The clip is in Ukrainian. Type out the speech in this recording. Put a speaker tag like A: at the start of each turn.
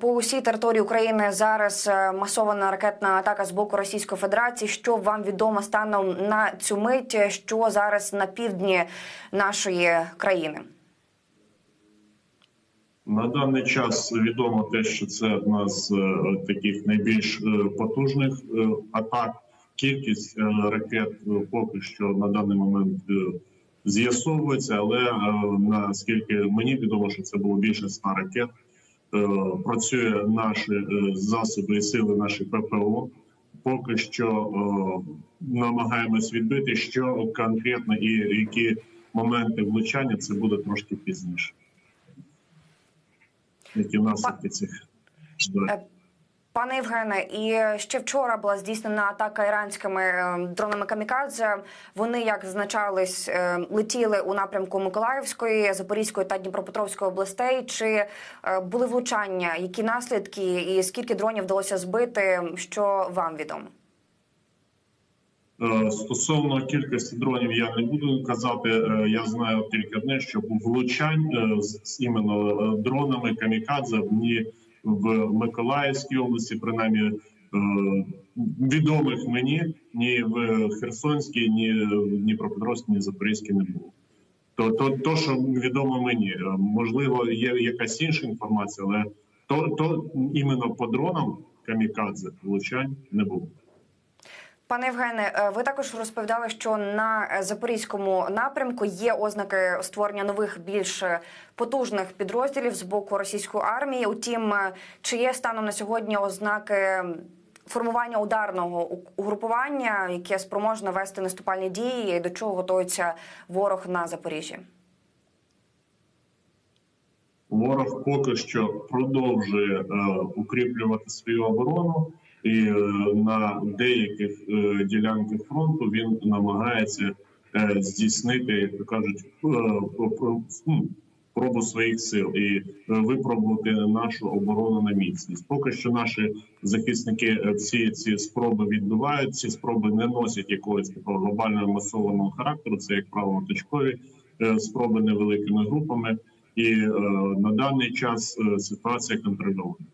A: По усій території України зараз е, масована ракетна атака з боку Російської Федерації. Що вам відомо станом на цю мить? Що зараз на півдні нашої країни?
B: На даний час відомо те, що це одна з е, таких найбільш е, потужних атак. Кількість ракет поки що на даний момент з'ясовується, але наскільки мені відомо, що це було більше ста ракет. Е, Працює наші е, засоби і сили, наші ППО. Поки що е, намагаємось відбити, що конкретно і які моменти влучання це буде трошки пізніше які наслідки цих
A: Пане Євгене, і ще вчора була здійснена атака іранськими е, дронами камікадзе. Вони, як зазначались, е, летіли у напрямку Миколаївської, Запорізької та Дніпропетровської областей. Чи е, були влучання? Які наслідки і скільки дронів вдалося збити? Що вам відомо?
B: Стосовно кількості дронів я не буду казати. Я знаю тільки одне, що влучань з іменно дронами камікадзе ні в Миколаївській області, принаймні е, відомих мені ні в Херсонській, ні в Дніпропетровській, ні в Запорізькій не було. То, то, то, що відомо мені, Е, можливо, є якась інша інформація, але то, то іменно по дронам камікадзе влучань не було.
A: Пане Євгене, е, ви також розповідали, що на е, запорізькому напрямку є ознаки створення нових більш е, потужних підрозділів з боку російської армії. Утім, чи є станом на сьогодні ознаки формування ударного угрупування, яке спроможне вести наступальні дії, і до чого готується ворог на Запоріжжі?
B: Ворог поки що продовжує е, укріплювати свою оборону, і е, на деяких е, ділянках фронту він намагається е, здійснити, як то кажуть, ну, пробу своїх сил і випробувати нашу оборону на міцність. Поки що наші захисники всі ці спроби відбивають. Ці спроби не носять якогось такого глобального масового характеру. Це як правило точкові спроби невеликими групами. І на даний час ситуація контрольована.